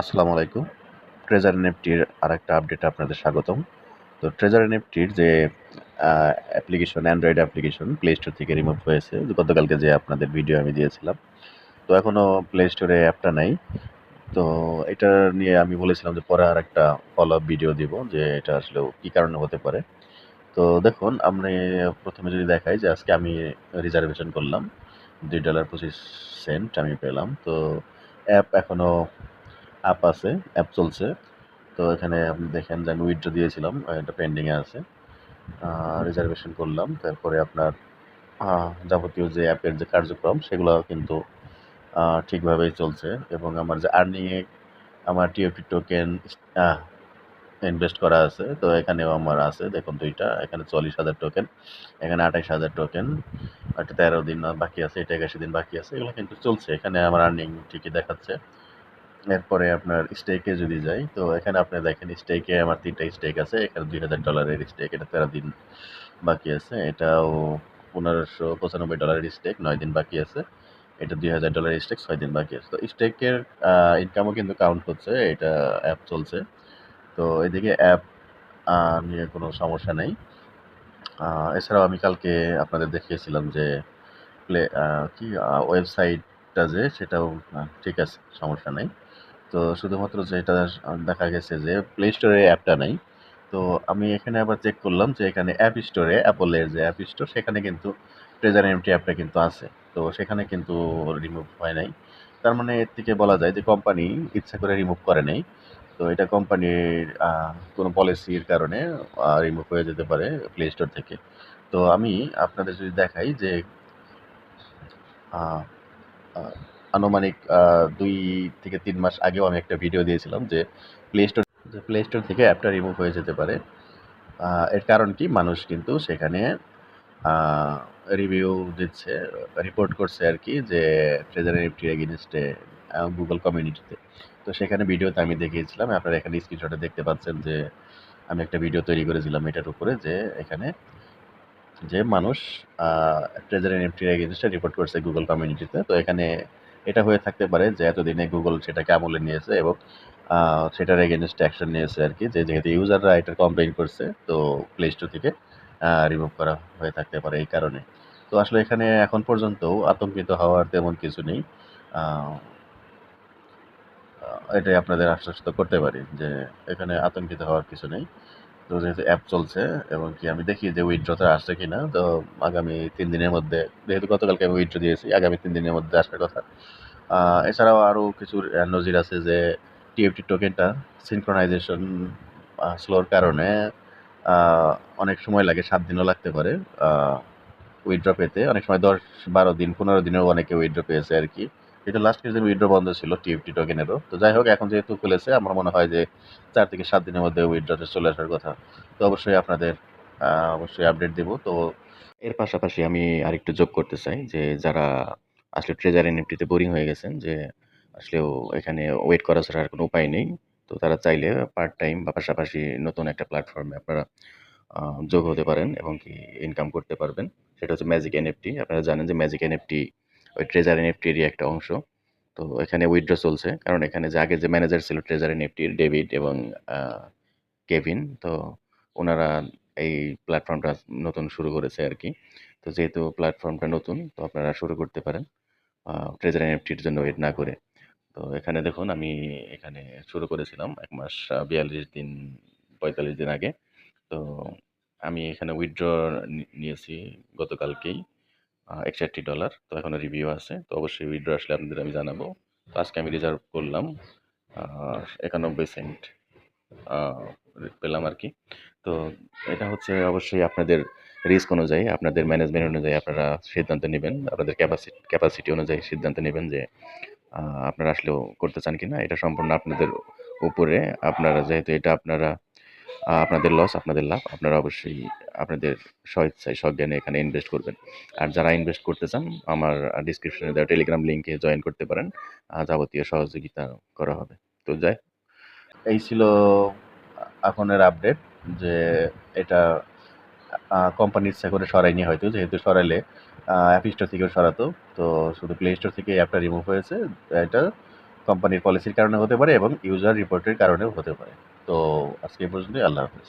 আসসালামু আলাইকুম। ট্রেজার নেফটির আরেকটা আপডেট আপনাদের স্বাগতম। তো ট্রেজার নেফটির যে application android application play store থেকে রিমুভ হয়েছে গতকালকে যে আপনাদের ভিডিও আমি দিয়েছিলাম। তো এখনও প্লে স্টোরে অ্যাপটা নাই। তো এটা নিয়ে আমি বলেছিলাম যে পরে আর একটা ফলো আপ ভিডিও দিব, যে এটা আসলে কী কারণে হতে পারে। তো দেখুন আপনি প্রথমে যদি দেখাই যে আজকে আমি রিজার্ভেশন করলাম। দুই ডলার পঁচিশ সেন্ট আমি পেলাম। তো অ্যাপ এখনও অ্যাপ আছে অ্যাপ চলছে। তো এখানে আপনি দেখেন যে আমি উইথড্র দিয়েছিলাম এটা পেন্ডিংয়ে আছে। রিজার্ভেশন করলাম। তারপরে আপনার যাবতীয় যে অ্যাপের যে কার্যক্রম, সেগুলো কিন্তু ঠিকভাবেই চলছে। এবং আমার যে আর্নিংয়ে আমার টিএফটি টোকেন ইনভেস্ট করা আছে। তো এখানেও আমার আছে, দেখুন দুইটা। এখানে চল্লিশ হাজার টোকেন এখানে আঠাইশ হাজার টোকেন একটা তেরো দিন বাকি আছে, এটা একাশি দিন বাকি আছে, এগুলো কিন্তু চলছে। এখানে আমার আর্নিং ঠিকই দেখাচ্ছে। এরপরে আপনার স্টেকে যদি যাই, তো এখানে আপনি দেখেন স্টেকে আমার তিনটা স্টেক আছে, এখানে দুই হাজার ডলারের স্টেক এটা তেরো দিন বাকি আছে, এটাও পনেরোশো পঁচানব্বই ডলারের স্টেক নয় দিন বাকি আছে, এটা দুই হাজার ডলারের স্টেক ছয় দিন বাকি আছে। তো স্টেকের ইনকামও কিন্তু কাউন্ট হচ্ছে, এটা অ্যাপ চলছে। তো এদিকে অ্যাপ নিয়ে কোনো সমস্যা নেই। এছাড়াও আমি কালকে আপনাদের দেখিয়েছিলাম যে প্লে কি ওয়েবসাইটটা যে, সেটাও ঠিক আছে, সমস্যা নেই। তো শুধুমাত্র যেটা দেখা গেছে যে প্লে স্টোরে অ্যাপটা নেই। তো আমি এখানে আবার চেক করলাম যে এখানে অ্যাপ স্টোরে অ্যাপলের যে অ্যাপ স্টোর সেখানে কিন্তু ট্রেজার এমটি অ্যাপটা কিন্তু আছে। তো সেখানে কিন্তু রিমুভ হয় নাই। তার মানে এর থেকে বলা যায় যে কোম্পানি ইচ্ছা করে রিমুভ করে নাই। তো এটা কোম্পানির কোনো পলিসির কারণে রিমুভ হয়ে যেতে পারে প্লে স্টোর থেকে। তো আমি আপনাদের যদি দেখাই যে আনুমানিক দুই থেকে তিন মাস আগেও আমি একটা ভিডিও দিয়েছিলাম যে প্লে স্টোর যে প্লে স্টোর থেকে অ্যাপটা রিমুভ হয়ে যেতে পারে। এর কারণ কি? মানুষ কিন্তু সেখানে রিভিউ দিচ্ছে রিপোর্ট করছে আর কি যে ট্রেজার নিফটির এগেনস্টে গুগল কমিউনিটিতে তো। সেখানে ভিডিওতে আমি দেখিয়েছিলাম, আপনারা এখানে স্ক্রিনশটে দেখতে পাচ্ছেন যে আমি একটা ভিডিও তৈরি করেছিলাম এটার উপরে যে এখানে যে মানুষ ট্রেজারি নিফটির এগেনস্টে রিপোর্ট করছে গুগল কমিউনিটিতে তো এখানে এটা হয়ে থাকতে পারে যে এতদিনে গুগল সেটাকে আমলে নিয়েছে এবং সেটার এগেনস্টে অ্যাকশন নিয়েছে আর কি। যে যেহেতু ইউজাররা এটা কমপ্লেন করছে, তো প্লে স্টোর থেকে রিমুভ করা হয়ে থাকতে পারে এই কারণে। তো আসলে এখানে এখন পর্যন্ত আতঙ্কিত হওয়ার তেমন কিছু নেই। এটাই আপনাদের আশ্বস্ত করতে পারি যে এখানে আতঙ্কিত হওয়ার কিছু নেই। তো যেহেতু অ্যাপ চলছে, এবং কি আমি দেখি যে উইথড্রতে আসছে কিনা, তো আগামী তিন দিনের মধ্যে, যেহেতু গতকালকে আমি উইথড্র দিয়েছি, আগামী তিন দিনের মধ্যে আসার কথা। এছাড়াও আরও কিছু নজির আছে যে টিএফটি টোকেনটা সিনক্রোনাইজেশন স্লোর কারণে অনেক সময় লাগে, সাত দিনও লাগতে পারে উইথড্র পেতে। অনেক সময় দশ বারো দিন, পনেরো দিনেও অনেকে উইথড্র পেয়েছে আর কি। এটা লাস্ট কিছুদিন উইথড্র বন্ধ ছিল টিএফটি টোকেনেরও তো যাই হোক, এখন যেহেতু খুলেছে, আমার মনে হয় যে চার থেকে সাত দিনের মধ্যে উইথড্রতে চলে আসার কথা। তো অবশ্যই আপনাদের অবশ্যই আপডেট দেব। তো এর পাশাপাশি আমি আরেকটু যোগ করতে চাই যে যারা আসলে ট্রেজার এনএফটিতে বোরিং হয়ে গেছেন, যে আসলেও এখানে ওয়েট করা ছাড়া আর কোনো উপায় নেই, তো তারা চাইলে পার্ট টাইম বা পাশাপাশি নতুন একটা প্ল্যাটফর্মে আপনারা যোগ হতে পারেন এবং কি ইনকাম করতে পারবেন। সেটা হচ্ছে ম্যাজিক এনএফটি আপনারা জানেন যে ম্যাজিক এনএফটি ওই ট্রেজার এনএফটিরই একটা অংশ। তো এখানে উইথড্র চলছে, কারণ এখানে যে আগে যে ম্যানেজার ছিল ট্রেজার এনএফটির ডেভিড এবং কেভিন তো ওনারা এই প্ল্যাটফর্মটা নতুন শুরু করেছে আর কি তো যেহেতু প্ল্যাটফর্মটা নতুন, তো আপনারা শুরু করতে পারেন ট্রেজার এনএফটির জন্য ওয়েট না করে। তো এখানে দেখুন, আমি এখানে শুরু করেছিলাম এক মাস বিয়াল্লিশ দিন, পঁয়তাল্লিশ দিন আগে। তো আমি এখানে উইথড্র নিয়েছি গতকালকেই। একষট্টি ডলার। তো এখনও রিভিউ আছে। তো অবশ্যই উইথড্র আসলে আপনাদের আমি জানাব। তো আজকে আমি রিজার্ভ করলাম একানব্বই সেন্ট পেলাম আর কি। তো এটা হচ্ছে অবশ্যই আপনাদের রিস্ক অনুযায়ী, আপনাদের ম্যানেজমেন্ট অনুযায়ী আপনারা সিদ্ধান্ত নেবেন। আপনাদের ক্যাপাসিটি ক্যাপাসিটি অনুযায়ী সিদ্ধান্ত নেবেন যে আপনারা আসলেও করতে চান কি না এটা সম্পূর্ণ আপনাদের উপরে। আপনারা যেহেতু এটা আপনারা আপনাদের লস আপনাদের লাভ, আপনারা অবশ্যই আপনাদের স্বইচ্ছায় সজ্ঞানে এখানে ইনভেস্ট করবেন। আর যারা ইনভেস্ট করতে চান, আমার ডিসক্রিপশনে দেওয়া টেলিগ্রাম লিঙ্কে জয়েন করতে পারেন। যাবতীয় সহযোগিতা করা হবে। তো যাই এই ছিল এখনের আপডেট যে এটা কোম্পানি ইচ্ছা করে সরাইনি হয়তো, যেহেতু সরাইলে অ্যাপ স্টোর থেকেও সরাতো। তো শুধু প্লে স্টোর থেকে অ্যাপটা রিমুভ হয়েছে। এটা কোম্পানির পলিসির কারণে হতে পারে এবং ইউজার রিপোর্টের কারণেও হতে পারে। তো আজকে পর্যন্তই, আল্লাহ হাফেজ।